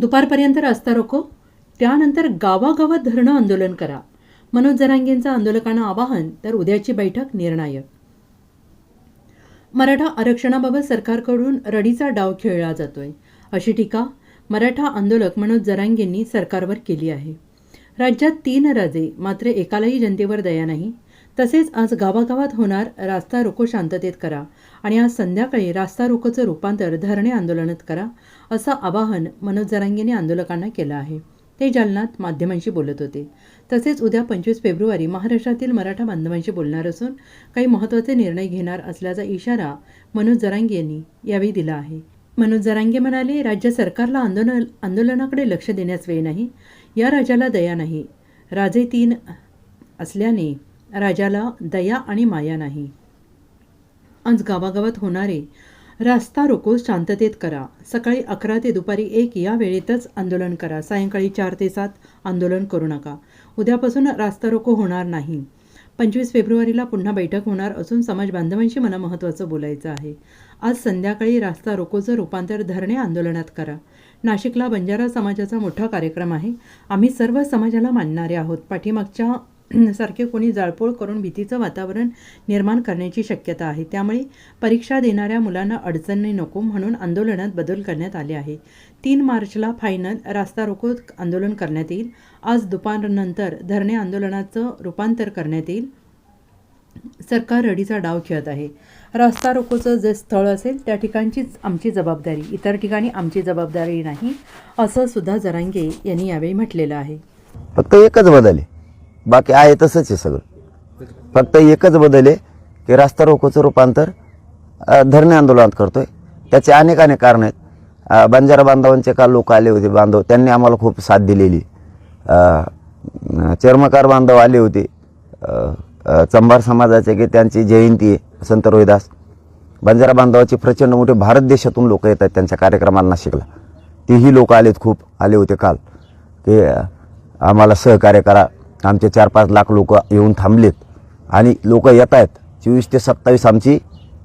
दुपारपर्यंत रास्ता रोको. त्यानंतर गावागावात धरणं आंदोलन करा. मनोज जरांगेंचं आंदोलकांना आवाहन तर उद्याची बैठक निर्णायक. मराठा आरक्षणाबाबत सरकारकडून रडीचा डाव खेळला जातोय. अशी टीका मराठा आंदोलक मनोज जरांगेंनी सरकारवर केली आहे. राज्यात तीन राजे मात्र एकालाही जनतेवर दया नाही. तसेच आज गावागावात होणार रास्ता रोको शांततेत करा आणि आज संध्याकाळी रास्ता रोकोचं रूपांतर धरणे आंदोलनात करा असं आवाहन मनोज जरांगेने आंदोलकांना केलं आहे. ते जालनात माध्यमांशी बोलत होते. तसेच उद्या पंचवीस फेब्रुवारी महाराष्ट्रातील मराठा बांधवांशी बोलणार असून काही महत्त्वाचे निर्णय घेणार असल्याचा इशारा मनोज जरांगे यांनी यावेळी दिला आहे. मनोज जरांगे म्हणाले राज्य सरकारला आंदोलन आंदोलनाकडे लक्ष देण्यास वेळ नाही. या राजाला दया नाही. राजे तीन असल्याने राजाला दया आणि माया नाही. आज गावागावात होणारे रास्ता रोको शांततेत करा. सकाळी अकरा ते दुपारी एक या वेळेतच आंदोलन करा. सायंकाळी चार ते सात आंदोलन करू नका. उद्यापासून रास्ता रोको होणार नाही. पंचवीस फेब्रुवारीला पुन्हा बैठक होणार असून समाज बांधवांशी मला महत्त्वाचं बोलायचं आहे. आज संध्याकाळी रास्ता रोकोचं रूपांतर धरणे आंदोलनात करा. नाशिकला बंजारा समाजाचा मोठा कार्यक्रम आहे. आम्ही सर्व समाजाला मानणारे आहोत. पाठीमागच्या सारखे कोणी जाळपोळ करून भीतीचं वातावरण निर्माण करण्याची शक्यता आहे. त्यामुळे परीक्षा देणाऱ्या मुलांना अडचणी नको म्हणून आंदोलनात बदल करण्यात आले आहे. तीन मार्चला फायनल रास्ता रोको आंदोलन करण्यात येईल. आज दुपारनंतर धरणे आंदोलनाचं रूपांतर करण्यात येईल. सरकार रडीचा डाव खेळत आहे. रास्ता रोकोचं जे स्थळ असेल त्या ठिकाणचीच आमची जबाबदारी. इतर ठिकाणी आमची जबाबदारी नाही असं सुद्धा जरांगे यांनी यावेळी म्हटलेलं आहे. फक्त एकच बदल आहे. बाकी आहे तसंच आहे सगळं. फक्त एकच बदल आहे की रास्ता रोकोचं रूपांतर धरणे आंदोलनात करतोय. त्याचे अनेक अनेक कारण आहेत. बंजारा बांधवांचे काल लोक आले होते बांधव. त्यांनी आम्हाला खूप साथ दिलेली. चर्मकार बांधव आले होते. चंभार समाजाचे की त्यांची जयंती आहे संत रोहिदास. बंजारा बांधवाची प्रचंड मोठे भारत देशातून लोक येतात त्यांच्या कार्यक्रमाला नाशिकला तेही लोक आलेत खूप आले होते काल. की आम्हाला सहकार्य करा. आमचे चार पाच लाख लोक येऊन थांबलेत. आणि लोक येत आहेत. चोवीस ते सत्तावीस आमची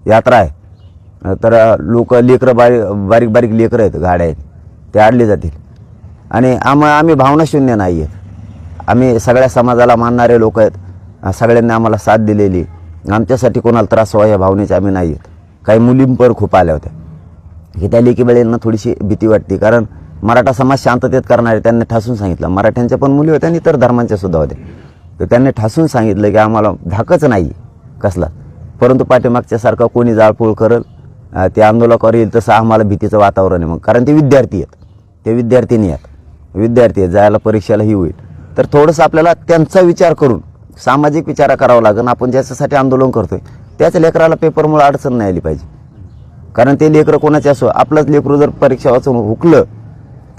यात्रा आहे. तर लोक लेकरं बारी बारीक बारीक लेकरं आहेत गाड्या आहेत. ते आडले जातील. आणि आम आम्ही भावनाशून्य नाही आहेत आम्ही सगळ्या समाजाला मानणारे लोक आहेत. सगळ्यांनी आम्हाला साथ दिलेली आमच्यासाठी कोणाला त्रास व्हावा या भावनेचे आम्ही नाही आहेत. काही मुलींपर खूप आल्या होत्या. की त्या लेकीबाळींना थोडीशी भीती वाटते. कारण मराठा समाज शांततेत करणारे त्यांनी ठासून सांगितलं. मराठ्यांच्या पण मुली होत्या आणि इतर धर्मांच्या सुद्धा होत्या तर त्यांनी ठासून सांगितलं की आम्हाला धाकच नाही कसला. परंतु पाठीमागच्यासारखं कोणी जाळपोळ करल ते आंदोलकावर येईल तसं आम्हाला भीतीचं वातावरण आहे मग. कारण ते विद्यार्थी आहेत. ते विद्यार्थीनी आहेत. विद्यार्थी आहेत. जायला परीक्षेलाही होईल. तर थोडंसं आपल्याला त्यांचा विचार करून सामाजिक विचार करावा लागेल. आपण ज्याच्यासाठी आंदोलन करतोय त्याच लेकराला पेपरमुळे अडचण नाही आली पाहिजे. कारण ते लेकरं कोणाचे असो आपलंच लेकरू जर परीक्षा वाचून हुकलं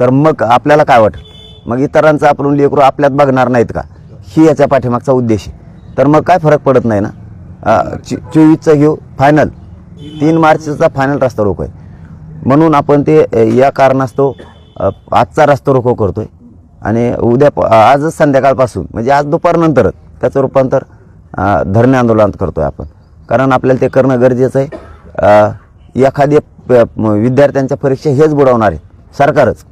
तर मग आपल्याला काय वाटतं मग इतरांचं आपण लेकरू आपल्यात बघणार नाहीत का? ही याच्या पाठीमागचा उद्देश आहे. तर मग काय फरक पडत नाही ना? चोवीसचा घेऊ फायनल तीन मार्चचा फायनल रस्ता रोको आहे म्हणून आपण ते या कारणास्तव आजचा रस्ता रोको आहे आणि उद्या प- आजच संध्याकाळपासून म्हणजे आज दुपारनंतरच त्याचं रूपांतर अ, धरणे आंदोलनात आहे आपण. कारण आपल्याला ते करणं गरजेचं आहे. एखादे एखादी प- विद्यार्थ्यांच्या परीक्षा हेच बुडवणार आहे. सरकारच.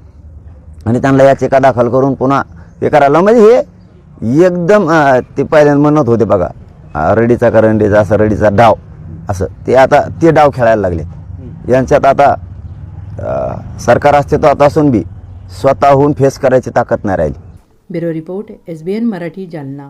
आणि त्यांना याचिका दाखल करून पुन्हा हे करायला म्हणजे हे एकदम ते पहिल्यांदा म्हणत होते बघा रडीचा करंडीचा असं रडीचा डाव असं. ते आता ते डाव खेळायला लागले यांच्यात आता अं, सरकार अस्तित्वात असून बी स्वतःहून फेस करायची ताकद नाही राहिली. Bureau report S B N Marathi Jalna.